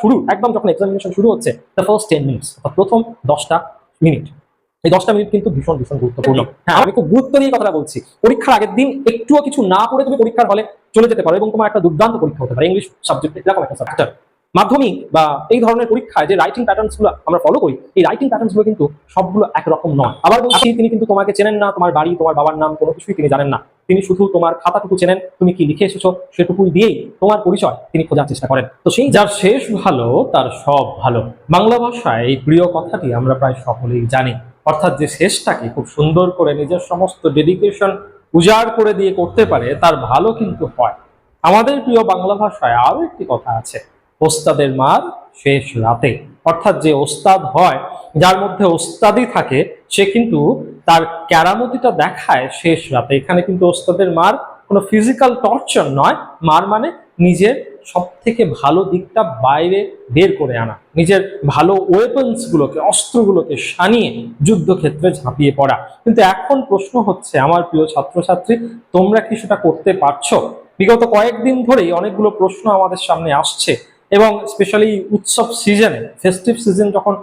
শুরু একদম যখন এক্সামিনেশন শুরু হচ্ছে দ্য ফার্স্ট টেন মিনিটস অর্থাৎ প্রথম দশটা মিনিট এই দশটা মিনিট কিন্তু ভীষণ ভীষণ গুরুত্বপূর্ণ। হ্যাঁ আমি খুব গুরুত্ব দিয়ে কথাটা বলছি। পরীক্ষার আগের দিন একটুও কিছু না পড়ে তুমি পরীক্ষার হলে চলে যেতে পারো এবং তোমার একটা দুর্দান্ত পরীক্ষা হতে পারে। ইংলিশ সাবজেক্ট এরকম একটা সাবজেক্ট মাধ্যমিক বা এই ধরনের পরীক্ষায় যে রাইটিং প্যাটার্নসগুলো আমরা ফলো করি এই রাইটিং প্যাটার্নসগুলো কিন্তু সবগুলো একরকম নয়। আবার বলছি তিনি কিন্তু তোমাকে চেনেন না তোমার বাড়ি তোমার বাবার নাম কোনো কিছুই তিনি জানেন না। তিনি শুধু তোমার খাতাটুকু চেনেন তুমি কি লিখে এসেছ সেটুকুই দিয়েই তোমার পরিচয় তিনি খোঁজার চেষ্টা করেন। তো সেই যার শেষ ভালো তার সব ভালো। বাংলা ভাষায় এই প্রিয় কথাটি আমরা প্রায় সকলেই জানি। অর্থাৎ যে শেষটাকে খুব সুন্দর করে নিজের সমস্ত ডেডিকেশন উজাড় করে দিয়ে করতে পারে তার ভালো কিন্তু হয়। আমাদের প্রিয় বাংলা ভাষায় আরও একটি কথা আছে। ওস্তাদের মার শেষ রাতে। অর্থাৎ যে ওস্তাদ হয়, যার মধ্যে ওস্তাদি থাকে, সে কিন্তু তার ক্যারামতিটা দেখায় শেষ রাতে। এখানে কিন্তু ওস্তাদের মার কোনো ফিজিক্যাল টর্চার নয়। মার মানে নিজের সব থেকে ভালো দিকটা বাইরে বের করে আনা। নিজের ভালো ওয়েপন্স গুলোকে, অস্ত্রগুলোকে সানিয়ে যুদ্ধক্ষেত্রে ঝাঁপিয়ে পড়া। কিন্তু এখন প্রশ্ন হচ্ছে, আমার প্রিয় ছাত্রছাত্রী, তোমরা কি সেটা করতে পারছ? বিগত কয়েকদিন ধরেই অনেকগুলো প্রশ্ন আমাদের সামনে আসছে। এবং স্পেশালি উৎসব সিজনে ফেস্টিভ সিজন যখন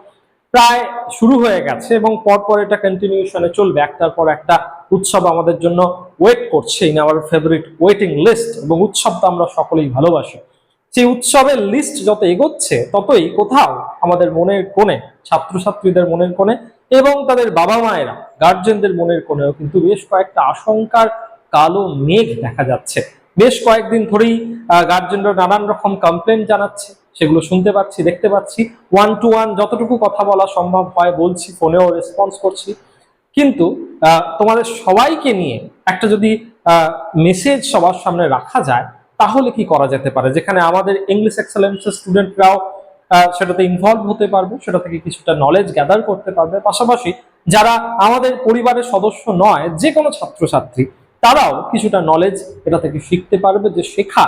প্রায় শুরু হয়ে গেছে এবং পরপর এটা কন্টিনিউশনে চলবে, একটার পর একটা উৎসব আমাদের জন্য ওয়েট করছে in our favourite waiting list এবং উৎসব তো আমরা সকলেই ভালোবাসি। সেই উৎসবের লিস্ট যত এগোচ্ছে, ততই কোথাও আমাদের মনের কোণে, ছাত্রছাত্রীদের মনের কোণে এবং তাদের বাবা মায়েরা গার্জেনদের মনের কোণেও কিন্তু বেশ কয়েকটা আশঙ্কার কালো মেঘ দেখা যাচ্ছে। বেশ কয়েকদিন ধরেই গার্জেনরা নানান রকম কমপ্লেন জানাচ্ছে, সেগুলো শুনতে পাচ্ছি, দেখতে পাচ্ছি। ওয়ান টু ওয়ান যতটুকু কথা বলা সম্ভব হয়, বলছি, ফোনেও রেসপন্স করছি। কিন্তু তোমাদের সবাইকে নিয়ে একটা যদি মেসেজ সবার সামনে রাখা যায়, তাহলে কি করা যেতে পারে? যেখানে আমাদের ইংলিশ এক্সেলেন্সের স্টুডেন্টরাও সেটাতে ইনভলভ হতে পারবে, সেটা থেকে কিছুটা নলেজ গ্যাদার করতে পারবে। পাশাপাশি যারা আমাদের পরিবারের সদস্য নয় যে কোনো ছাত্রছাত্রী, তারাও কিছুটা নলেজ এটা থেকে শিখতে পারবে যে শেখা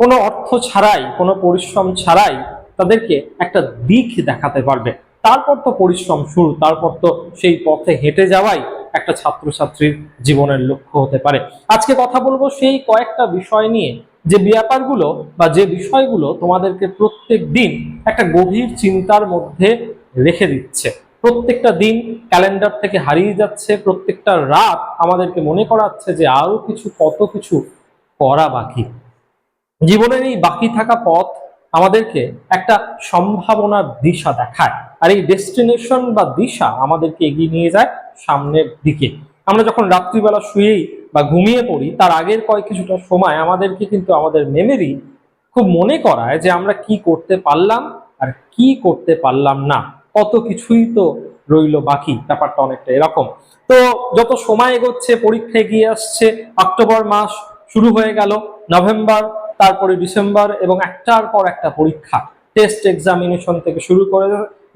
কোনো অর্থ ছাড়াই, কোনো পরিশ্রম ছাড়াই তাদেরকে একটা দিক দেখাতে পারবে। তারপর তো পরিশ্রম শুরু, তারপর তো সেই পথে হেঁটে যাওয়াই একটা ছাত্রছাত্রীর জীবনের লক্ষ্য হতে পারে। আজকে কথা বলব সেই কয়েকটা বিষয় নিয়ে, যে ব্যাপারগুলো বা যে বিষয়গুলো তোমাদেরকে প্রত্যেক দিন একটা গভীর চিন্তার মধ্যে রেখে দিচ্ছে। প্রত্যেকটা দিন ক্যালেন্ডার থেকে হারিয়ে যাচ্ছে, প্রত্যেকটা রাত আমাদেরকে মনে করাচ্ছে যে আরও কিছু, কত কিছু করা বাকি। জীবনের এই বাকি থাকা পথ আমাদেরকে একটা সম্ভাবনার দিশা দেখায়। আর এই ডেস্টিনেশন বা দিশা আমাদেরকে এগিয়ে নিয়ে যায় সামনের দিকে। আমরা যখন রাত্রিবেলা শুয়েই বা ঘুমিয়ে পড়ি, তার আগের কয়েক কিছুটা সময় আমাদেরকে কিন্তু আমাদের মেমরি খুব মনে করায় যে আমরা কি করতে পারলাম আর কি করতে পারলাম না। কত কিছুই তো রইল বাকি, ব্যাপারটা অনেকটা এরকম। তো যত সময় এগোচ্ছে, পরীক্ষা এগিয়ে আসছে, অক্টোবর মাস শুরু হয়ে গেল, নভেম্বর তারপরে ডিসেম্বর এবং একটার পর একটা পরীক্ষা টেস্ট এক্সামিনেশন থেকে শুরু করে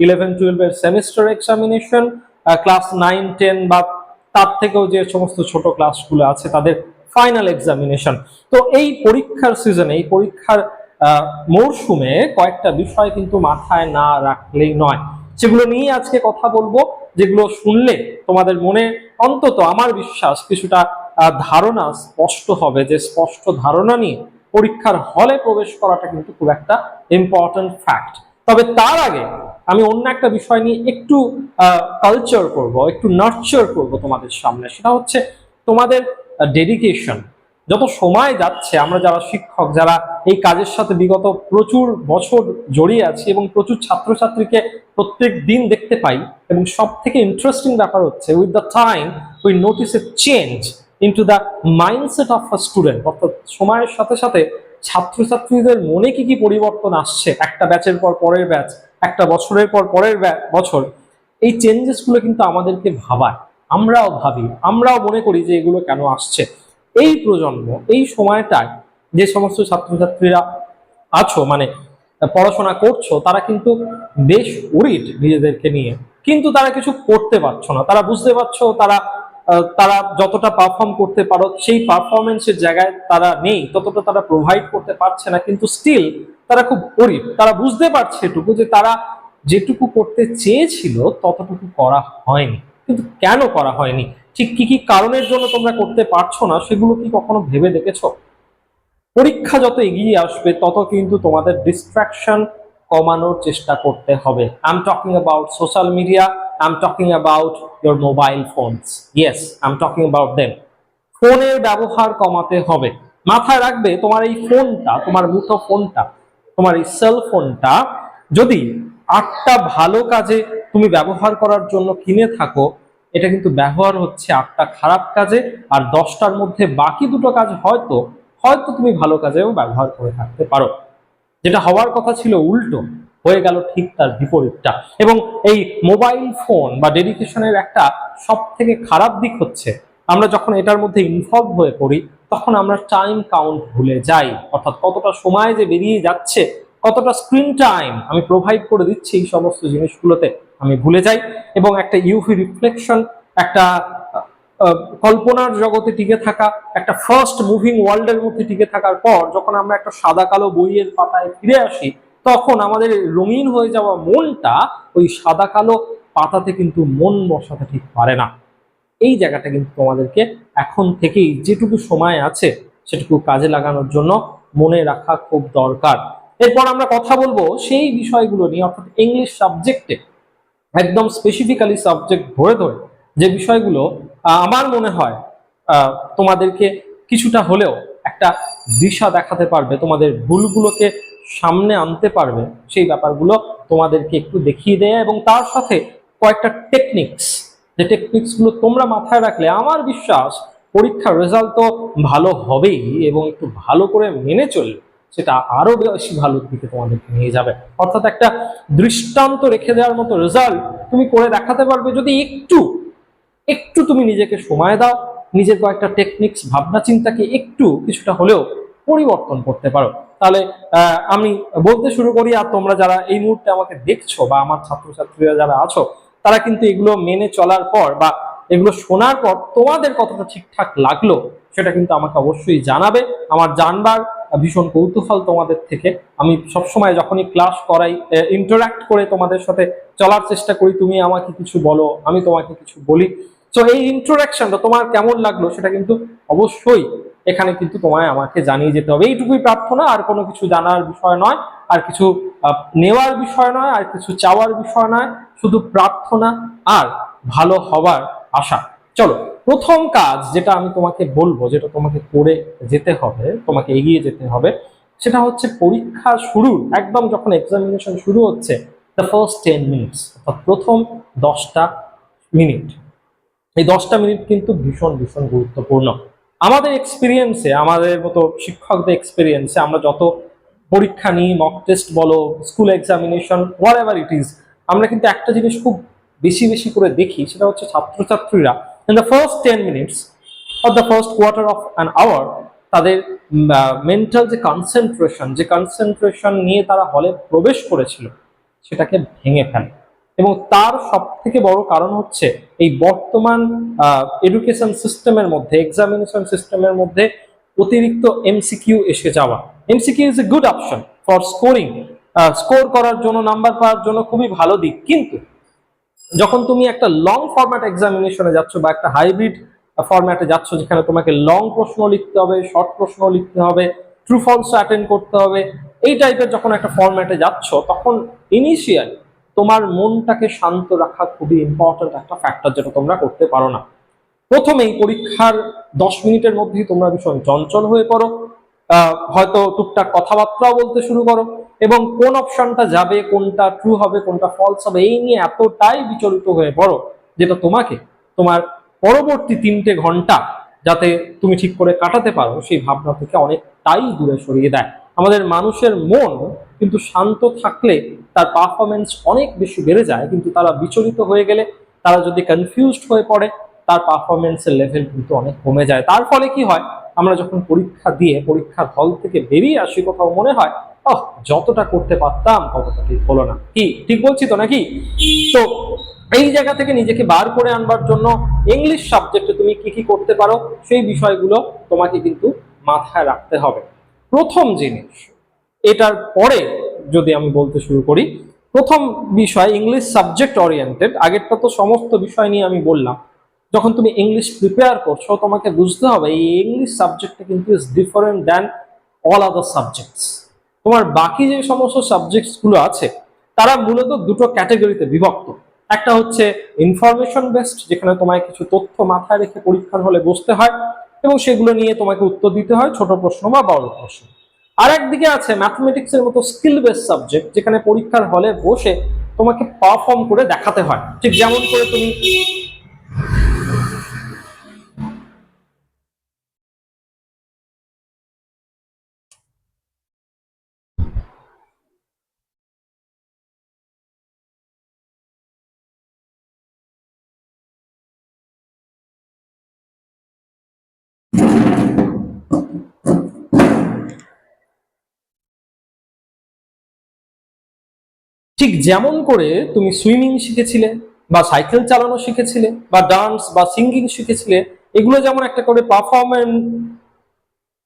ইলেভেন টুয়েলভের semester examination class nine ten বা তার থেকেও যে সমস্ত ছোট ক্লাসগুলো আছে তাদের ফাইনাল এক্সামিনেশন তো এই পরীক্ষার সিজনে এই পরীক্ষার মরশুমে কয়েকটা বিষয় কিন্তু মাথায় না রাখলেই নয়। সেগুলো নিয়ে আজকে কথা বলব, যেগুলো শুনলে তোমাদের মনে অন্তত আমার বিশ্বাস কিছুটা ধারণা স্পষ্ট হবে। যে স্পষ্ট ধারণা নিয়ে পরীক্ষার হলে প্রবেশ করাটা কিন্তু খুব একটা ইম্পর্টেন্ট ফ্যাক্ট তবে তার আগে আমি অন্য একটা বিষয় নিয়ে একটু কালচার করব, একটু নার্চার করব তোমাদের সামনে। সেটা হচ্ছে তোমাদের ডেডিকেশন যত সময় যাচ্ছে, আমরা যারা শিক্ষক, যারা এই কাজের সাথে বিগত প্রচুর বছর জড়িয়ে আছি এবং প্রচুর ছাত্রছাত্রীকে প্রত্যেক দিন দেখতে পাই, এবং সব থেকে ইন্টারেস্টিং ব্যাপার হচ্ছে with the time we notice a change into the mindset of a student অর্থাৎ সময়ের সাথে সাথে ছাত্রছাত্রীদের মনে কি কি পরিবর্তন আসছে? একটা ব্যাচের পর পরের ব্যাচ একটা বছরের পর পরের বছর। এই চেঞ্জেসগুলো কিন্তু আমাদেরকে ভাবায়। আমরাও ভাবি, আমরাও মনে করি যে এগুলো কেন আসছে। এই প্রজন্ম, এই সময়টায় যে সমস্ত ছাত্রছাত্রীরা আছো মানে পড়াশোনা করছ, তারা কিন্তু বেশ উরিট নিজেদেরকে নিয়ে। কিন্তু তারা কিছু করতে পারছ না। তারা বুঝতে পারছ, তারা তারা যতটা পারফর্ম করতে পারো, সেই পারফরমেন্সের জায়গায় তারা নেই, ততটা তারা প্রোভাইড করতে পারছে না, কিন্তু স্টিল তারা খুব গরিব তারা বুঝতে পারছে এটুকু যে তারা যেটুকু করতে চেয়েছিল, ততটুকু করা হয়নি। কিন্তু কেন করা হয়নি? ঠিক কি কি কারণের জন্য তোমরা করতে পারছ না, সেগুলো কি কখনো ভেবে দেখেছ? পরীক্ষা যত এগিয়ে আসবে, তত কিন্তু তোমাদের ডিস্ট্রাকশন কমানোর চেষ্টা করতে হবে। I am talking about social media talking about your mobile phones yes I am talking about them ফোনের ব্যবহার কমাতে হবে। মাথায় রাখবে তোমার এই ফোনটা, তোমার মুঠো ফোনটা, তোমার এই সেল ফোনটা যদি আটটা ভালো কাজে তুমি ব্যবহার করার জন্য কিনে থাকো, এটা কিন্তু ব্যবহার হচ্ছে আটটা খারাপ কাজে, আর দশটার মধ্যে বাকি দুটো কাজ হয়তো হয়তো তুমি ভালো কাজেও ব্যবহার করে থাকতে পারো। যেটা হওয়ার কথা ছিল উল্টো। হয়ে গেল ঠিক তার বিপরীতটা। এবং এই মোবাইল ফোন বা ডেডিকেশনের একটা সব থেকে খারাপ দিক হচ্ছে, আমরা যখন এটার মধ্যে ইনভলভ হয়ে পড়ি, তখন আমরা টাইম কাউন্ট ভুলে যাই। অর্থাৎ কতটা সময় যে বেরিয়ে যাচ্ছে, কতটা স্ক্রিন টাইম আমি প্রোভাইড করে দিচ্ছি এই সমস্ত জিনিসগুলোতে আমি ভুলে যাই। এবং একটা ইউভি রিফ্লেকশন একটা কল্পনার জগতে টিকে থাকা, একটা ফার্স্ট মুভিং ওয়ার্ল্ডের মধ্যে টিকে থাকার পর যখন আমরা একটা সাদা কালো বইয়ের পাতায় ফিরে আসি তখন আমাদের রঙিন হয়ে যাওয়া মনটা ওই সাদা কালো পাতাতে কিন্তু মন বসাতে ঠিক পারে না। এই জায়গাটা কিন্তু তোমাদেরকে এখন থেকেই যেটুকু সময় আছে সেটুকু কাজে লাগানোর জন্য মনে রাখা খুব দরকার। এরপর আমরা কথা বলব সেই বিষয়গুলো নিয়ে, অর্থাৎ ইংলিশ সাবজেক্টে একদম স্পেসিফিক্যালি সাবজেক্ট ধরে ধরে যে বিষয়গুলো আমার মনে হয় তোমাদেরকে কিছুটা হলেও একটা দিশা দেখাতে পারবে, তোমাদের ভুলগুলোকে সামনে আনতে পারবে, সেই ব্যাপারগুলো তোমাদেরকে একটু দেখিয়ে দেয় এবং তার সাথে কয়েকটা টেকনিক্স যে টেকনিক্সগুলো তোমরা মাথায় রাখলে আমার বিশ্বাস পরীক্ষার রেজাল্ট তো ভালো হবেই এবং একটু ভালো করে মেনে চললে সেটা আরও বেশি ভালোর দিকে তোমাদেরকে নিয়ে যাবে। অর্থাৎ একটা দৃষ্টান্ত রেখে দেওয়ার মতো রেজাল্ট তুমি করে দেখাতে পারবে, যদি একটু একটু তুমি নিজেকে সময় দাও নিজের কয়েকটা টেকনিক্স ভাবনা চিন্তাকে একটু কিছুটা হলেও পরিবর্তন করতে পারো। তাহলে আমি বলতে শুরু করি, আর তোমরা যারা এই মুহূর্তে আমাকে দেখছ বা আমার ছাত্রছাত্রীরা যারা আছো, তারা কিন্তু এগুলো মেনে চলার পর বা এগুলো শোনার পর তোমাদের কতটা ঠিকঠাক লাগল, সেটা কিন্তু আমাকে অবশ্যই জানাবে। আমার জানবার ভীষণ কৌতূহল তোমাদের থেকে। আমি সবসময় যখনই ক্লাস করাই ইন্টারাক্ট করে তোমাদের সাথে চলার চেষ্টা করি, তুমি আমাকে কিছু বলো, আমি তোমাকে কিছু বলি। তো এই ইন্টারাকশনটা তোমার কেমন লাগল সেটা কিন্তু অবশ্যই এখানে কিন্তু তোমায় আমাকে জানিয়ে যেতে হবে। এইটুকুই প্রার্থনা, আর কোনো কিছু জানার বিষয় নয়, আর কিছু নেওয়ার বিষয় নয়, আর কিছু চাওয়ার বিষয় নয়, শুধু প্রার্থনা আর ভালো হবার আশা। চলো, প্রথম কাজ যেটা আমি তোমাকে বলব, যেটা তোমাকে করে যেতে হবে, তোমাকে এগিয়ে যেতে হবে, সেটা হচ্ছে পরীক্ষা শুরুর, একদম যখন এক্সামিনেশন শুরু হচ্ছে দ্য ফার্স্ট টেন মিনিটস অর্থাৎ প্রথম দশটা মিনিট এই দশটা মিনিট কিন্তু ভীষণ ভীষণ গুরুত্বপূর্ণ। আমাদের এক্সপিরিয়েন্সে আমাদের মতো শিক্ষকদের এক্সপিরিয়েন্সে আমরা যত পরীক্ষা নিই মক টেস্ট বলো school examination whatever it is আমরা কিন্তু একটা জিনিস খুব বেশি বেশি করে দেখি, সেটা হচ্ছে ছাত্রছাত্রীরা in the first ten minutes or the first quarter of an hour তাদের মেন্টাল যে কনসেন্ট্রেশন যে কনসেন্ট্রেশন নিয়ে তারা হলে প্রবেশ করেছিল, সেটাকে ভেঙে ফেলে। এবং তার সব থেকে বড় কারণ হচ্ছে এই বর্তমান এডুকেশন সিস্টেমের মধ্যে এক্সামিনেশন সিস্টেমের মধ্যে অতিরিক্ত এমসিকিউ এসে যাওয়া। MCQ is a good option for scoring score করার জন্য নাম্বার পাওয়ার জন্য খুবই ভালো দিক। কিন্তু যখন তুমি একটা লং ফরম্যাট এক্সামিনেশনে যাচ্ছ বা একটা হাইব্রিড ফরম্যাটে যাচ্ছ যেখানে তোমাকে লং প্রশ্ন লিখতে হবে শর্ট প্রশ্ন লিখতে হবে ট্রু ফলস অ্যাটেন্ড করতে হবে, এই টাইপের যখন একটা ফরম্যাটে যাচ্ছ, তখন ইনিশিয়াল তোমার মনটাকে শান্ত রাখা খুবই ইম্পর্ট্যান্ট একটা ফ্যাক্টর যেটা তোমরা করতে পারো না। প্রথমেই পরীক্ষার দশ মিনিটের মধ্যেই তোমরা ভীষণ চঞ্চল হয়ে পড়ো। হয়তো টুকটাক কথাবার্তাও বলতে শুরু করো এবং কোন অপশনটা যাবে, কোনটা ট্রু হবে, কোনটা ফলস হবে, এই নিয়ে এতটাই বিচলিত হয়ে পড়ো যেটা তোমাকে তোমার পরবর্তী তিনটে ঘণ্টা যাতে তুমি ঠিক করে কাটাতে পারো, সেই ভাবনা থেকে অনেকটাই দূরে সরিয়ে দেয়। আমাদের মানুষের মন কিন্তু শান্ত থাকলে তার পারফরমেন্স অনেক বেশি বেড়ে যায়, কিন্তু তারা বিচলিত হয়ে গেলে তারা যদি কনফিউজড হয়ে পড়ে, তার পারফরমেন্সের লেভেল কিন্তু অনেক কমে যায়। তার ফলে কি হয়? আমরা যখন পরীক্ষা দিয়ে, পরীক্ষার হল থেকে বেরিয়ে আসি, কোথাও মনে হয় ওহ যতটা করতে পারতাম, ততটা ঠিক হলো না। কি, ঠিক বলছি তো নাকি? তো এই জায়গা থেকে নিজেকে বার করে আনবার জন্য ইংলিশ সাবজেক্টে তুমি কি কি করতে পারো, সেই বিষয়গুলো তোমাকে কিন্তু মাথায় রাখতে হবে। প্রথম জিনিস এটার পরে যদি আমি বলতে শুরু করি, প্রথম বিষয় ইংলিশ সাবজেক্ট ওরিয়েন্টেড আগেরটা তো সমস্ত বিষয় নিয়ে আমি বললাম। যখন তুমি ইংলিশ প্রিপেয়ার করছ, তোমাকে বুঝতে হবে এই ইংলিশ সাবজেক্টটা কিন্তু is different than all other subjects তোমার বাকি যে সমস্ত সাবজেক্টসগুলো আছে, তারা মূলত দুটো ক্যাটাগরিতে বিভক্ত। একটা হচ্ছে ইনফরমেশন বেসড যেখানে তোমায় কিছু তথ্য মাথায় রেখে পরীক্ষার হলে বসতে হয়, এবং সেগুলো নিয়ে তোমাকে উত্তর দিতে হয় ছোট প্রশ্ন বা বড় প্রশ্ন। আর একদিকে আছে ম্যাথমেটিক্স এর মতো স্কিল বেস সাবজেক্ট যেখানে পরীক্ষার হলে বসে তোমাকে পারফর্ম করে দেখাতে হয়। ঠিক যেমন করে তুমি ঠিক যেমন করে তুমি সুইমিং শিখেছিলে বা সাইকেল চালানো শিখেছিলে বা ডান্স বা সিঙ্গিং শিখেছিলে, এগুলো যেমন একটা করে পারফরমেন্স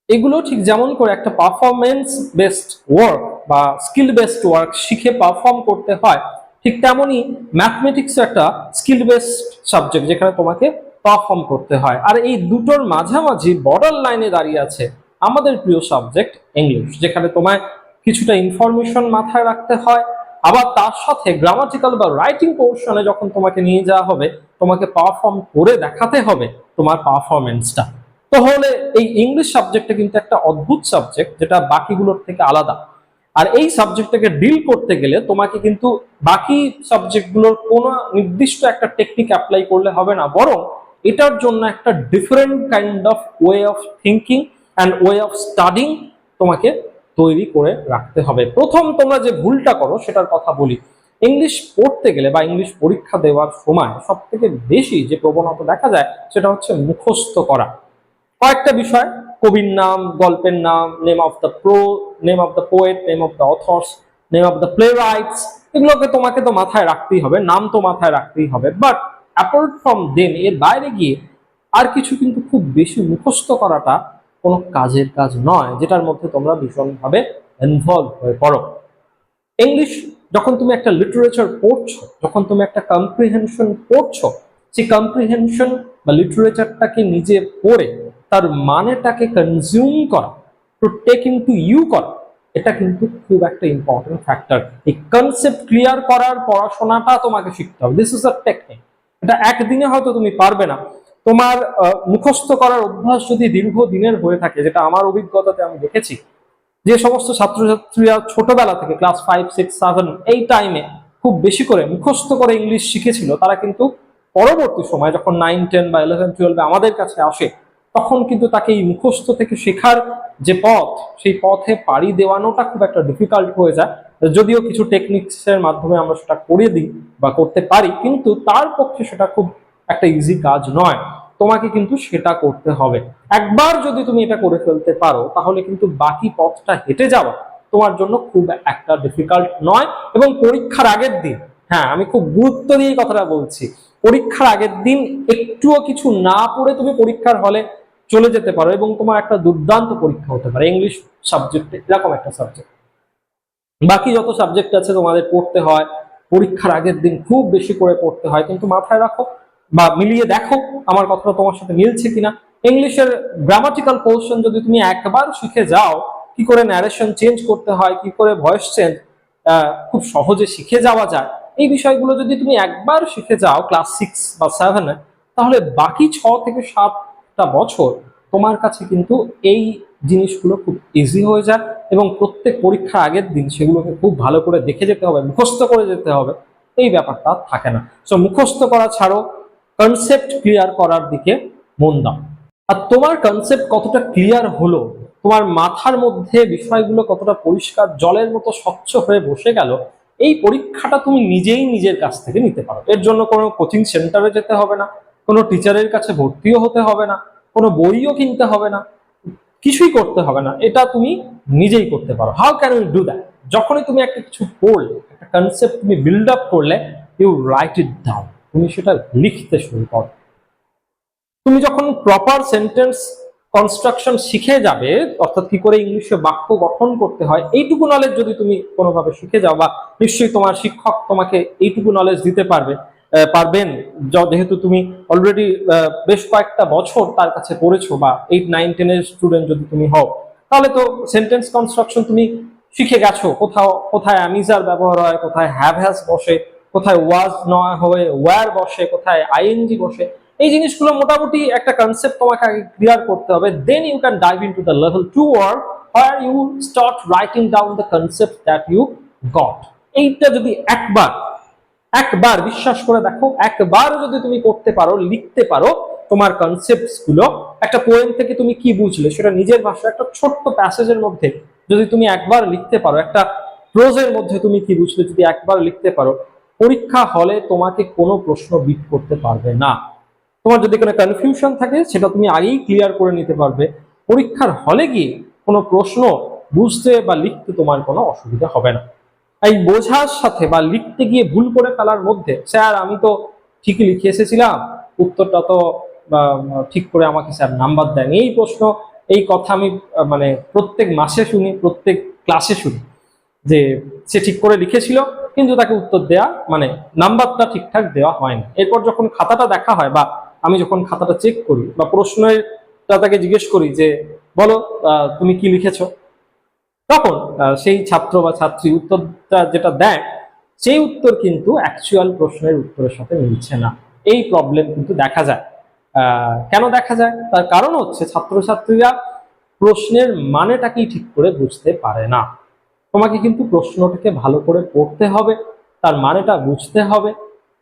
এগুলো ঠিক যেমন করে একটা পারফরমেন্স বেসড ওয়ার্ক বা স্কিল বেসড ওয়ার্ক শিখে পারফর্ম করতে হয়, ঠিক তেমনই ম্যাথমেটিক্স একটা স্কিল বেসড সাবজেক্ট যেখানে তোমাকে পারফর্ম করতে হয়। আর এই দুটোর মাঝামাঝি বর্ডার লাইনে দাঁড়িয়ে আছে আমাদের প্রিয় সাবজেক্ট ইংলিশ যেখানে তোমায় কিছুটা ইনফরমেশন মাথায় রাখতে হয় আবার তার সাথে গ্রামাটিক্যাল বা রাইটিং পোর্শনে যখন তোমাকে নিয়ে যাওয়া হবে, তোমাকে পারফর্ম করে দেখাতে হবে তোমার পারফরমেন্সটা তাহলে এই ইংলিশ সাবজেক্টটা কিন্তু একটা অদ্ভুত সাবজেক্ট যেটা বাকিগুলোর থেকে আলাদা। আর এই সাবজেক্টটাকে ডিল করতে গেলে তোমাকে কিন্তু বাকি সাবজেক্টগুলোর কোনো নির্দিষ্ট একটা টেকনিক অ্যাপ্লাই করলে হবে না, বরং এটার জন্য একটা different kind of way of thinking and way of studying তোমাকে তৈরি করে রাখতে হবে। প্রথম তোমরা যে ভুলটা করো সেটার কথা বলি। ইংলিশ পড়তে গেলে বা ইংলিশ পরীক্ষা দেওয়ার সময় সব থেকে বেশি যে প্রবণতা দেখা যায় সেটা হচ্ছে মুখস্থ করা। কয়েকটা বিষয়, কবির নাম, গল্পের নাম name of the pro name of the poet name of the authors name of the playwrights এগুলোকে তোমাকে তো মাথায় রাখতেই হবে, নাম তো মাথায় রাখতেই হবে। বাট অ্যাপার্ট ফ্রম দেম এর বাইরে গিয়ে আর কিছু কিন্তু খুব বেশি মুখস্থ করাটা কোনো কাজের কাজ নয়, যেটার মধ্যে তোমরা ভীষণভাবে ইনভলভ হয়ে পড়ো। ইংলিশ যখন তুমি একটা লিটারেচার পড়ছো, যখন তুমি একটা কম্প্রিহেনশন পড়ছো, সেই কম্প্রিহেনশন বা লিটারেচারটাকে নিজে পড়ে, তার মানেটাকে কনজিউম করা to take in to you করা, এটা কিন্তু খুব একটা ইম্পর্টেন্ট ফ্যাক্টর এই কনসেপ্ট ক্লিয়ার করার পড়াশোনাটা তোমাকে শিখতে হবে। দিস ইজ আ টেকনিক এটা একদিনে হয়তো তুমি পারবে না। তোমার মুখস্থ করার অভ্যাস যদি দীর্ঘ দিনের হয়ে থাকে, যেটা আমার অভিজ্ঞতাতে আমি দেখেছি, যে সমস্ত ছাত্রছাত্রীরা ছোটবেলা থেকে ক্লাস ফাইভ সিক্স সেভেন এই টাইমে খুব বেশি করে মুখস্থ করে ইংলিশ শিখেছিল, তারা কিন্তু পরবর্তী সময় যখন নাইন টেন বা ইলেভেন টুয়েলভে আমাদের কাছে আসে, তখন কিন্তু তাকে এই মুখস্থ থেকে শেখার যে পথ, সেই পথে পাড়ি দেওয়ানোটা খুব একটা ডিফিকাল্ট হয়ে যায়। যদিও কিছু টেকনিক্সের মাধ্যমে আমরা সেটা করে দিই বা করতে পারি, কিন্তু তার পক্ষে সেটা খুব একটা ইজি কাজ নয়। তোমাকে কিন্তু সেটা করতে হবে। একবার যদি তুমি এটা করে ফেলতে পারো, তাহলে কিন্তু বাকি পথটা হেঁটে যাওয়া তোমার জন্য খুব একটা ডিফিকাল্ট নয়। এবং পরীক্ষার আগের দিন হ্যাঁ আমি খুব গুরুত্ব দিয়ে কথাটা বলছি, পরীক্ষার আগের দিন একটুও কিছু না পড়ে তুমি পরীক্ষার হলে চলে যেতে পারো এবং তোমার একটা দুর্দান্ত পরীক্ষা হতে পারে। ইংলিশ সাবজেক্টে এরকম একটা সাবজেক্ট বাকি যত সাবজেক্ট আছে তোমাদের পড়তে হয়, পরীক্ষার আগের দিন খুব বেশি করে পড়তে হয়। কিন্তু মাথায় রাখো বা মিলিয়ে দেখো আমার কথাটা তোমার সাথে মিলছে কিনা। ইংলিশের গ্রামাটিক্যাল পোর্শন যদি তুমি একবার শিখে যাও, কি করে ন্যারেশন চেঞ্জ করতে হয়, কি করে ভয়েস চেঞ্জ খুব সহজে শিখে যাওয়া যায়। এই বিষয়গুলো যদি তুমি একবার শিখে যাও ক্লাস সিক্স বা সেভেনে তাহলে বাকি ছ থেকে সাতটা বছর তোমার কাছে কিন্তু এই জিনিসগুলো খুব ইজি হয়ে যায় এবং প্রত্যেক পরীক্ষা আগের দিন সেগুলোকে খুব ভালো করে দেখে যেতে হবে, মুখস্থ করে যেতে হবে। এই ব্যাপারটা থাকে না। সো মুখস্থ করা ছাড়ো কনসেপ্ট ক্লিয়ার করার দিকে মন দাও। আর তোমার কনসেপ্ট কতটা ক্লিয়ার হলো, তোমার মাথার মধ্যে বিষয়গুলো কতটা পরিষ্কার, জলের মতো স্বচ্ছ হয়ে বসে গেল, এই পরীক্ষাটা তুমি নিজেই নিজের কাছ থেকে নিতে পারো। এর জন্য কোনো কোচিং সেন্টারে যেতে হবে না, কোনো টিচারের কাছে ভর্তিও হতে হবে না, কোনো বইও কিনতে হবে না, কিছুই করতে হবে না, এটা তুমি নিজেই করতে পারো। How can you do that যখনই তুমি একটা কিছু পড়লে, একটা কনসেপ্ট তুমি বিল্ড আপ করলে ইউ রাইট ইট ডাউন তুমি সেটা লিখতে শুরু করো। তুমি যখন প্রপার সেন্টেন্স কনস্ট্রাকশন শিখে যাবে, অর্থাৎ কি করে ইংলিশে বাক্য গঠন করতে হয়, এইটুকু নলেজ যদি তুমি কোনোভাবে শিখে যাও, বা নিশ্চয়ই তোমার শিক্ষক তোমাকে এইটুকু নলেজ দিতে পারবে পারবেন। যেহেতু তুমি অলরেডি বেশ কয়েকটা বছর তার কাছে পড়েছো, বা এইট নাইন টেনের স্টুডেন্ট যদি তুমি হও, তাহলে তো সেন্টেন্স কনস্ট্রাকশন তুমি শিখে গেছো। কোথাও, কোথায় অ্যামিজার ব্যবহার হয়, কোথায় হ্যাভ হ্যাজ বসে কোথায় ওয়াজ নয় হয়ে ওয়ার বসে, কোথায় আইএনজি বসে, এই জিনিসগুলো মোটামুটি একটা কনসেপ্ট তোমাকে আগে ক্লিয়ার করতে হবে। Then you can dive into the level two or where you start writing down the concept that you got এইটা যদি একবার একবার বিশ্বাস করে দেখো, একবার যদি তুমি করতে পারো, লিখতে পারো, তোমার কনসেপ্টসগুলো, একটা পোয়েম থেকে তুমি কি বুঝলে, সেটা নিজের ভাষায় একটা ছোট্ট প্যাসেজের মধ্যে, যদি তুমি একবার লিখতে পারো, একটা প্রোজের মধ্যে তুমি কি বুঝলে, যদি একবার লিখতে পারো পরীক্ষা হলে তোমাকে কোনো প্রশ্ন বিট করতে পারবে না। তোমার যদি কোনো কনফিউশন থাকে, সেটা তুমি আগেই ক্লিয়ার করে নিতে পারবে। পরীক্ষার হলে গিয়ে কোনো প্রশ্ন বুঝতে বা লিখতে তোমার কোনো অসুবিধা হবে না। এই বোঝার সাথে বা লিখতে গিয়ে ভুল করে ফেলার মধ্যে, স্যার, আমি তো ঠিকই লিখে এসেছিলাম। উত্তরটা তো ঠিক করে আমাকে স্যার নাম্বার দেয়নি এই প্রশ্ন, এই কথা আমি মানে প্রত্যেক মাসে শুনি, প্রত্যেক ক্লাসে শুনি যে, সে ঠিক করে লিখেছিল কিন্তু তাকে উত্তর দেয়া মানে নাম্বারটা ঠিকঠাক দেওয়া হয় না। এরপর যখন খাতাটা দেখা হয় বা আমি যখন খাতাটা চেক করি বা প্রশ্নের তাকে জিজ্ঞেস করি যে, বলো তুমি কি লিখেছ? তখন সেই ছাত্র বা ছাত্রী উত্তরটা যেটা দেয়, সেই উত্তর কিন্তু অ্যাকচুয়াল প্রশ্নের উত্তরের সাথে মিলছে না। এই প্রবলেম কিন্তু দেখা যায়। কেন দেখা যায়? তার কারণ হচ্ছে ছাত্রছাত্রীরা প্রশ্নের মানেটাকেই ঠিক করে বুঝতে পারে না। তোমাকে কিন্তু প্রশ্নটাকে ভালো করে পড়তে হবে, তার মানেটা বুঝতে হবে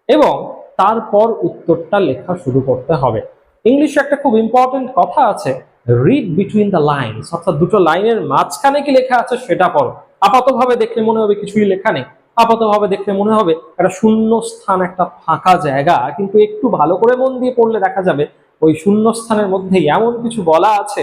এবং তারপর উত্তরটা লেখা শুরু করতে হবে। ইংলিশে একটা খুব ইম্পর্টেন্ট কথা আছে রিড বিটুইন দ্য লাইনস অর্থাৎ দুটো লাইনের মাঝখানে কি লেখা আছে সেটা পড়ো। আপাতভাবে দেখলে মনে হবে কিছুই লেখা নেই, আপাতভাবে দেখলে মনে হবে একটা শূন্য স্থান একটা ফাঁকা জায়গা, কিন্তু একটু ভালো করে মন দিয়ে পড়লে দেখা যাবে ওই শূন্য স্থানের মধ্যে এমন কিছু বলা আছে,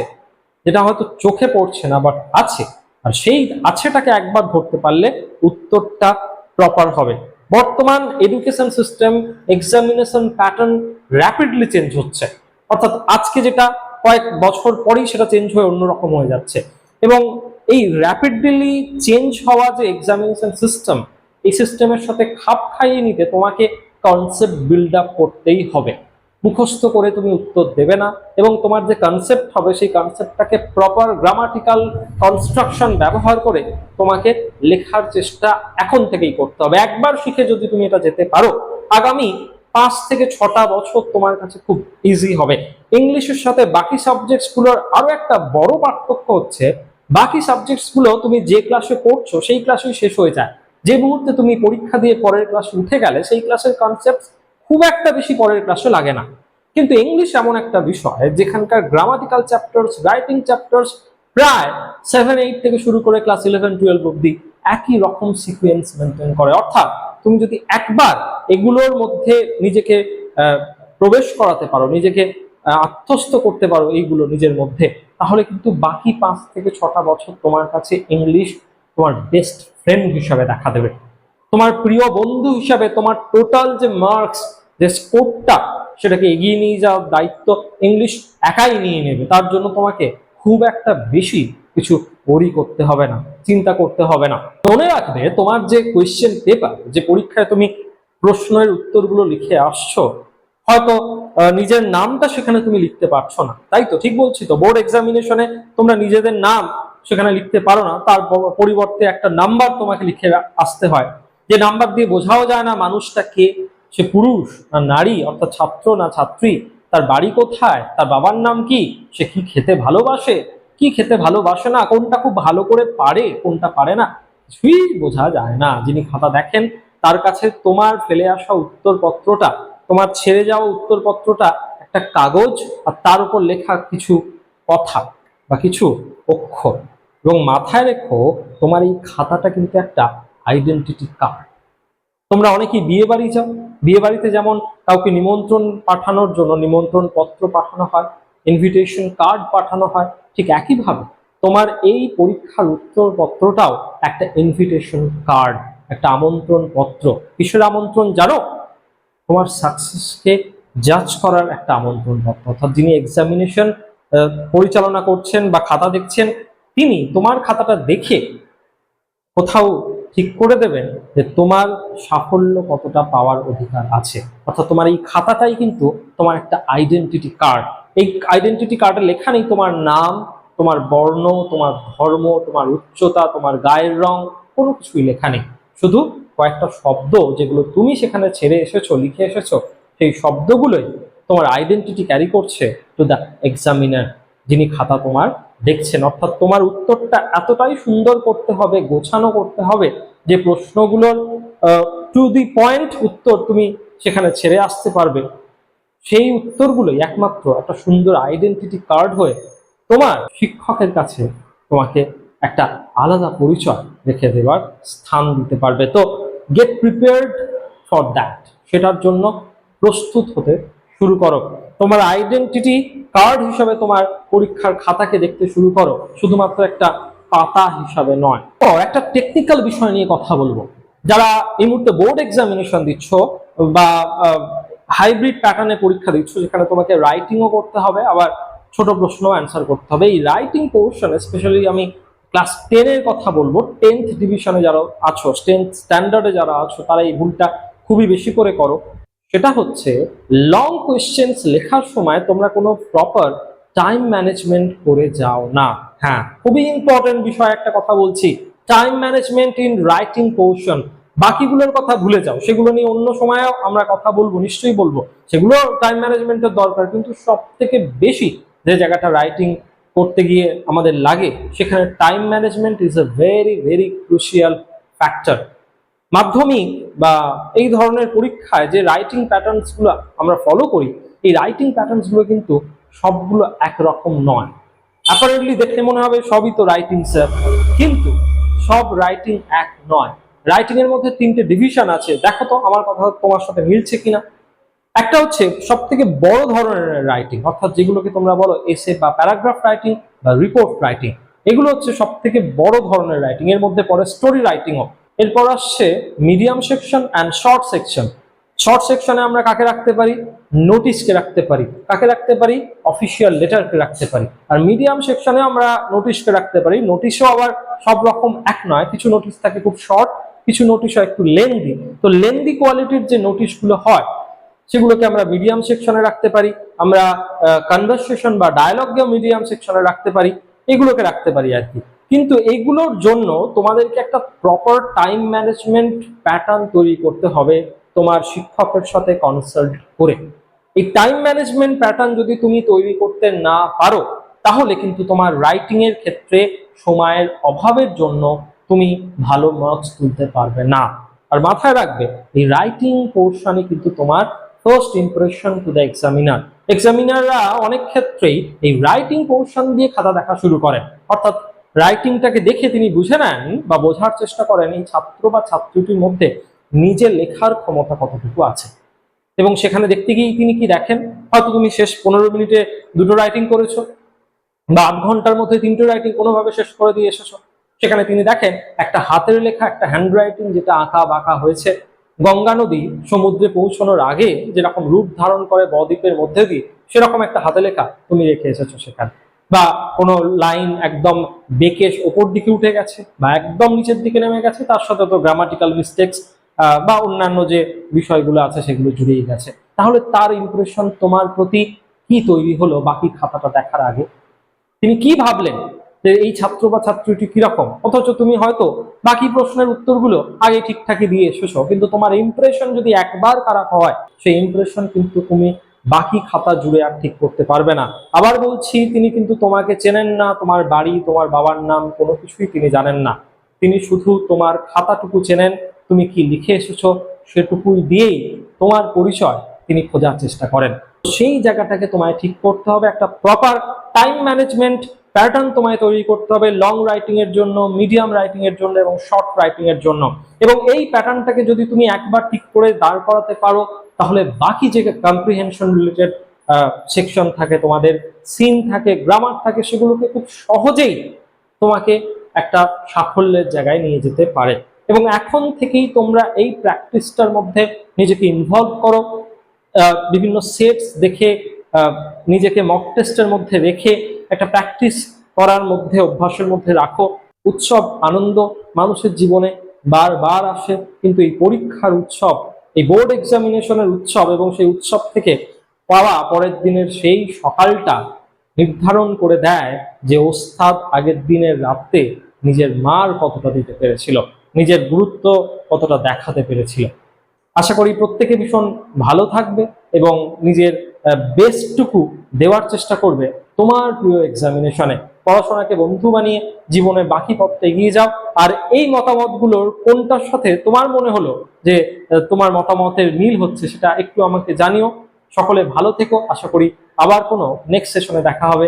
যেটা হয়তো চোখে পড়ছে না বাট আছে। আর সেই আছেটাকে একবার ধরতে পারলে উত্তরটা প্রপার হবে। বর্তমান education system examination pattern rapidly change হচ্ছে। অর্থাৎ আজকে যেটা কয়েক বছর পরেই সেটা চেঞ্জ হয়ে অন্যরকম হয়ে যাচ্ছে। এবং এই র্যাপিডলি চেঞ্জ হওয়া যে এক্সামিনেশন সিস্টেম এই সিস্টেমের সাথে খাপ খাইয়ে নিতে তোমাকে কনসেপ্ট বিল্ড আপ করতেই হবে। মুখস্থ করে তুমি উত্তর দেবে না এবং তোমার যে কনসেপ্ট হবে সেই কনসেপ্টটাকে প্রপার গ্রামাটিক্যাল কনস্ট্রাকশন ব্যবহার করে তোমাকে লেখার চেষ্টা এখন থেকেই করতে হবে। একবার শিখে যদি তুমি এটা যেতে পারো, আগামী পাঁচ থেকে ছটা বছর তোমার কাছে খুব ইজি হবে। ইংলিশের সাথে বাকি সাবজেক্টসগুলোর আরও একটা বড় পার্থক্য হচ্ছে, বাকি সাবজেক্টসগুলো তুমি যে ক্লাসে পড়ছো সেই ক্লাসেই শেষ হয়ে যায়। যে মুহূর্তে তুমি পরীক্ষা দিয়ে পরের ক্লাস উঠে গেলে সেই ক্লাসের কনসেপ্ট খুব একটা বেশি পরের ক্লাসে লাগে না। কিন্তু ইংলিশ এমন একটা বিষয়, যেখানকার গ্রামাটিক্যাল চ্যাপ্টার্স রাইটিং চ্যাপ্টার্স প্রায় সেভেন এইট থেকে শুরু করে ক্লাস ইলেভেন টুয়েলভ অব্দি একই রকম সিকুয়েন্স মেনটেন করে। অর্থাৎ তুমি যদি একবার এগুলোর মধ্যে নিজেকে প্রবেশ করাতে পারো, নিজেকে আত্মস্থ করতে পারো এইগুলো নিজের মধ্যে, তাহলে কিন্তু বাকি পাঁচ থেকে ছটা বছর তোমার কাছে ইংলিশ তোমার বেস্ট ফ্রেন্ড হিসাবে দেখা দেবে। তোমার প্রিয় বন্ধু হিসাবে তোমার টোটাল যে মার্কস যে স্কোরটা সেটাকে এগিয়ে নিয়ে যাওয়ার দায়িত্ব ইংলিশ একাই নিয়ে নেবে। তার জন্য তোমাকে খুব একটা বেশি কিছু ওরি করতে হবে না, চিন্তা করতে হবে না। মনে রাখবে, তোমার যে কোয়েশ্চেন পেপার যে পরীক্ষায় তুমি প্রশ্নের উত্তরগুলো লিখে আসছো, হয়তো নিজের নামটা সেখানে তুমি লিখতে পারছ না। তাই তো? ঠিক বলছি তো? বোর্ড এক্সামিনেশনে তোমরা নিজেদের নাম সেখানে লিখতে পারো না, তার পরিবর্তে একটা নাম্বার তোমাকে লিখে আসতে হয়। যে নাম্বার দিয়ে বোঝাও যায় না মানুষটা কে, সে পুরুষ না নারী, অর্থাৎ ছাত্র না ছাত্রী, তার বাড়ি কোথায়, তার বাবার নাম কি, সে কি খেতে ভালোবাসে, কি খেতে ভালোবাসে না, কোনটা খুব ভালো করে পারে, কোনটা পারে না, কিছুই বোঝা যায় না। যিনি খাতা দেখেন, তার কাছে তোমার ফেলে আসা উত্তরপত্রটা, তোমার ছেড়ে যাওয়া উত্তরপত্রটা একটা কাগজ আর তার উপর লেখা কিছু কথা বা কিছু অক্ষর এবং মাথায় রেখো, তোমার এই খাতাটা কিন্তু একটা আইডেন্টিটি কার্ড তোমরা অনেকেই বিয়ে বাড়ি যাও। বিয়ে বাড়িতে যেমন কাউকে নিমন্ত্রণ পাঠানোর জন্য নিমন্ত্রণ পত্র পাঠানো হয় ইনভিটেশন কার্ড পাঠানো হয়, ঠিক একইভাবে তোমার এই পরীক্ষার উত্তরপত্রটাও একটা ইনভিটেশন কার্ড একটা আমন্ত্রণ পত্র। কিসের আমন্ত্রণ জানো? তোমার সাকসেসকে জাজ করার একটা আমন্ত্রণ পত্র। অর্থাৎ যিনি এক্সামিনেশন পরিচালনা করছেন বা খাতা দেখছেন, তিনি তোমার খাতাটা দেখে কোথাও ঠিক করে দেবেন যে তোমার সাফল্য কতটা পাওয়ার অধিকার আছে। অর্থাৎ তোমার এই খাতাটাই কিন্তু তোমার একটা আইডেন্টিটি কার্ড এই আইডেন্টিটি কার্ডে লেখা নেই তোমার নাম, তোমার বর্ণ, তোমার ধর্ম, তোমার উচ্চতা, তোমার গায়ের রং, কোনো কিছুই লেখা নেই। শুধু কয়েকটা শব্দ যেগুলো তুমি সেখানে ছেড়ে এসেছ, লিখে এসেছ, সেই শব্দগুলোই তোমার আইডেন্টিটি ক্যারি করছে টু দ্য এক্সামিনার যিনি খাতা তোমার দেখছেন, অর্থাৎ তোমার উত্তরটা এতটাই সুন্দর করতে হবে, গোছানো করতে হবে, যে প্রশ্নগুলোর টু দি পয়েন্ট উত্তর তুমি সেখানে ছেড়ে আসতে পারবে। সেই উত্তরগুলোই একমাত্র একটা সুন্দর আইডেন্টিটি কার্ড হয়ে তোমার শিক্ষকের কাছে তোমাকে একটা আলাদা পরিচয় রেখে দেওয়ার স্থান দিতে পারবে। তো গেট প্রিপেয়ার্ড ফর দ্যাট সেটার জন্য প্রস্তুত হতে শুরু করো। তোমার আইডেন্টিটি কার্ড হিসাবে তোমার পরীক্ষার খাতাকে দেখতে শুরু করো। শুধুমাত্র একটা পাতা হিসাবে নয়। তো একটা টেকনিক্যাল বিষয় নিয়ে কথা বলব। যারা এই মুহূর্তে বোর্ড এক্সামিনেশন দিচ্ছ বা হাইব্রিড প্যাটার্নে পরীক্ষা দিচ্ছ যেখানে তোমাকে রাইটিংও করতে হবে, আবার ছোট প্রশ্ন অ্যান্সার করতে হবে। এই রাইটিং পোর্শনে স্পেশালি আমি ক্লাস টেনের কথা বলব টেন্থ ডিভিশনে যারা আছো টেন্থ স্ট্যান্ডার্ডে যারা আছো, তারা এই ভুলটা খুবই বেশি করে করো। সেটা হচ্ছে লং কোয়েশ্চেন্স লেখার সময় তোমরা কোনো প্রপার টাইম ম্যানেজমেন্ট করে যাও না। হ্যাঁ খুবই ইম্পর্টেন্ট বিষয় একটা কথা বলছি। Time management in writing portion বাকিগুলোর কথা ভুলে যাও। সেগুলো নিয়ে অন্য সময়েও আমরা কথা বলব, নিশ্চয়ই বলব। সেগুলো টাইম ম্যানেজমেন্টের দরকার, কিন্তু সব থেকে বেশি যে জায়গাটা রাইটিং করতে গিয়ে আমাদের লাগে, সেখানে time management is a very very crucial factor মাধ্যমিক বা এই ধরনের পরীক্ষায় যে রাইটিং প্যাটার্নসগুলো আমরা ফলো করি, এই রাইটিং প্যাটার্নসগুলো কিন্তু সবগুলো একরকম নয়। অ্যাপারেন্টলি দেখতে মনে হবে সবই তো রাইটিং স্যার কিন্তু সব রাইটিং এক নয়। রাইটিং এর মধ্যে তিনটে ডিভিশন আছে। দেখো তো আমার কথা তোমার সাথে মিলছে কিনা। একটা হচ্ছে সব থেকে বড় ধরনের রাইটিং অর্থাৎ যেগুলোকে তোমরা বলো এসে বা প্যারাগ্রাফ রাইটিং বা রিপোর্ট রাইটিং এগুলো হচ্ছে সব থেকে বড় ধরনের রাইটিং এর মধ্যে পড়ে স্টোরি রাইটিংও এরপর আসছে medium section and short section short সেকশনে আমরা কাকে রাখতে পারি? নোটিশকে রাখতে পারি। কাকে রাখতে পারি? অফিসিয়াল লেটারকে রাখতে পারি। আর মিডিয়াম সেকশনে আমরা নোটিশকে রাখতে পারি। নোটিশও আবার সব রকম এক নয়। কিছু নোটিশ থাকে খুব শর্ট কিছু নোটিশ হয় একটু লেন্দি তো লেন্দি কোয়ালিটির যে নোটিশগুলো হয়, সেগুলোকে আমরা মিডিয়াম সেকশনে রাখতে পারি। আমরা কনভারসেশন বা ডায়ালগকেও মিডিয়াম সেকশনে রাখতে পারি। এগুলোকে রাখতে পারি আর কি। কিন্তু এগুলোর জন্য তোমাদেরকে একটা প্রপার টাইম ম্যানেজমেন্ট প্যাটার্ন তৈরি করতে হবে তোমার শিক্ষকের সাথে কনসাল্ট করে। এই টাইম ম্যানেজমেন্ট প্যাটার্ন যদি তুমি তৈরি করতে না পারো, তাহলে কিন্তু তোমার রাইটিং এর ক্ষেত্রে সময়ের অভাবের জন্য তুমি ভালো মার্কস তুলতে পারবে না। আর মাথায় রাখবে, এই রাইটিং পোর্শনে কিন্তু তোমার first impression to the examiner এক্সামিনাররা অনেক ক্ষেত্রেই এই রাইটিং পোর্শন দিয়ে খাতা দেখা শুরু করেন অর্থাৎ রাইটিংটাকে দেখে তিনি বুঝে নেন বা বোঝার চেষ্টা করেন এই ছাত্র বা ছাত্রীটির মধ্যে নিজে লেখার ক্ষমতা কতটুকু আছে। এবং সেখানে দেখতে গিয়েই তিনি কি দেখেন? হয়তো তুমি শেষ পনেরো মিনিটে দুটো রাইটিং করেছ বা আধ ঘণ্টার মধ্যে তিনটে রাইটিং কোনোভাবে শেষ করে দিয়ে এসেছ। সেখানে তিনি দেখেন একটা হাতের লেখা, একটা হ্যান্ড রাইটিং যেটা আঁকা বাঁকা হয়েছে। গঙ্গা নদী সমুদ্রে পৌঁছানোর আগে যেরকম রূপ ধারণ করে বদ্বীপের মধ্যে দিয়ে, সেরকম একটা হাতে লেখা তুমি রেখে এসেছ সেখানে। বা কোনো লাইন একদম বেঁকে ওপর দিকে উঠে গেছে বা একদম নিচের দিকে নেমে গেছে, তার সাথে তো গ্রামাটিক্যাল মিস্টেক্স বা অন্যান্য যে বিষয়গুলো আছে সেগুলো জুড়েই গেছে। তাহলে তার ইমপ্রেশন তোমার প্রতি কি তৈরি হলো, বাকি খাতাটা দেখার আগে? তিনি কি ভাবলেন যে এই ছাত্র বা ছাত্রীটি কীরকম? অথচ তুমি হয়তো বাকি প্রশ্নের উত্তরগুলো আগে ঠিকঠাকই দিয়ে এসেছ, কিন্তু তোমার ইমপ্রেশন যদি একবার খারাপ হয়, সেই ইমপ্রেশন কিন্তু তুমি বাকি খাতা জুড়ে আর ঠিক করতে পারবে না। আবার বলছি, তিনি কিন্তু তোমাকে চেনেন না, তোমার বাড়ি, তোমার বাবার নাম, কোনো কিছুই তিনি জানেন না। তিনি শুধু তোমার খাতাটুকু চেনেন, তুমি কি লিখে এসেছ সেটুকুই দিয়েই তোমার পরিচয় তিনি খোঁজার চেষ্টা করেন। সেই জায়গাটাকে তোমায় ঠিক করতে হবে, একটা প্রপার টাইম ম্যানেজমেন্ট প্যাটার্ন তোমায় তৈরি করতে হবে লং রাইটিং এর জন্য মিডিয়াম রাইটিং এর জন্য এবং শর্ট রাইটিং এর জন্য। এবং এই প্যাটার্নটাকে যদি তুমি একবার ঠিক করে দাঁড় করাতে পারো তাহলে বাকি যে কম্প্রিহেনশন রিলেটেড সেকশন থাকে, তোমাদের সিন থাকে গ্রামার থাকে, সেগুলোকে খুব সহজেই তোমাকে একটা সাফল্যের জায়গায় নিয়ে যেতে পারে। এবং এখন থেকেই তোমরা এই প্র্যাকটিসটার মধ্যে নিজেকে ইনভলভ করো বিভিন্ন সেটস দেখে নিজেকে মক টেস্টের মধ্যে রেখে, একটা প্র্যাকটিস করার মধ্যে, অভ্যাসের মধ্যে রাখো। উৎসব, আনন্দ মানুষের জীবনে বারবার আসে, কিন্তু এই পরীক্ষার উৎসব এই বোর্ড এক্সামিনেশনের উৎসব এবং সেই উৎসব থেকে পাওয়া পরের দিনের সেই সকালটা নির্ধারণ করে দেয় যে ওস্তাদ আগের দিনের রাতে নিজের মার কতটা দিতে পেরেছিল, নিজের গুরুত্ব কতটা দেখাতে পেরেছিল। আশা করি প্রত্যেকে ভীষণ ভালো থাকবে এবং নিজের বেস্টটুকু দেওয়ার চেষ্টা করবে তোমার প্রিয় এক্সামিনেশনে পড়াশোনাকে বন্ধু বানিয়ে জীবনে বাকি পথটা এগিয়ে যাও। আর এই মতামতগুলোর কোনটার সাথে তোমার মনে হলো যে তোমার মতামতের মিল হচ্ছে সেটা একটু আমাকে জানিও। সকলে ভালো থেকো, আশা করি আবার কোনো নেক্সট সেশনে দেখা হবে।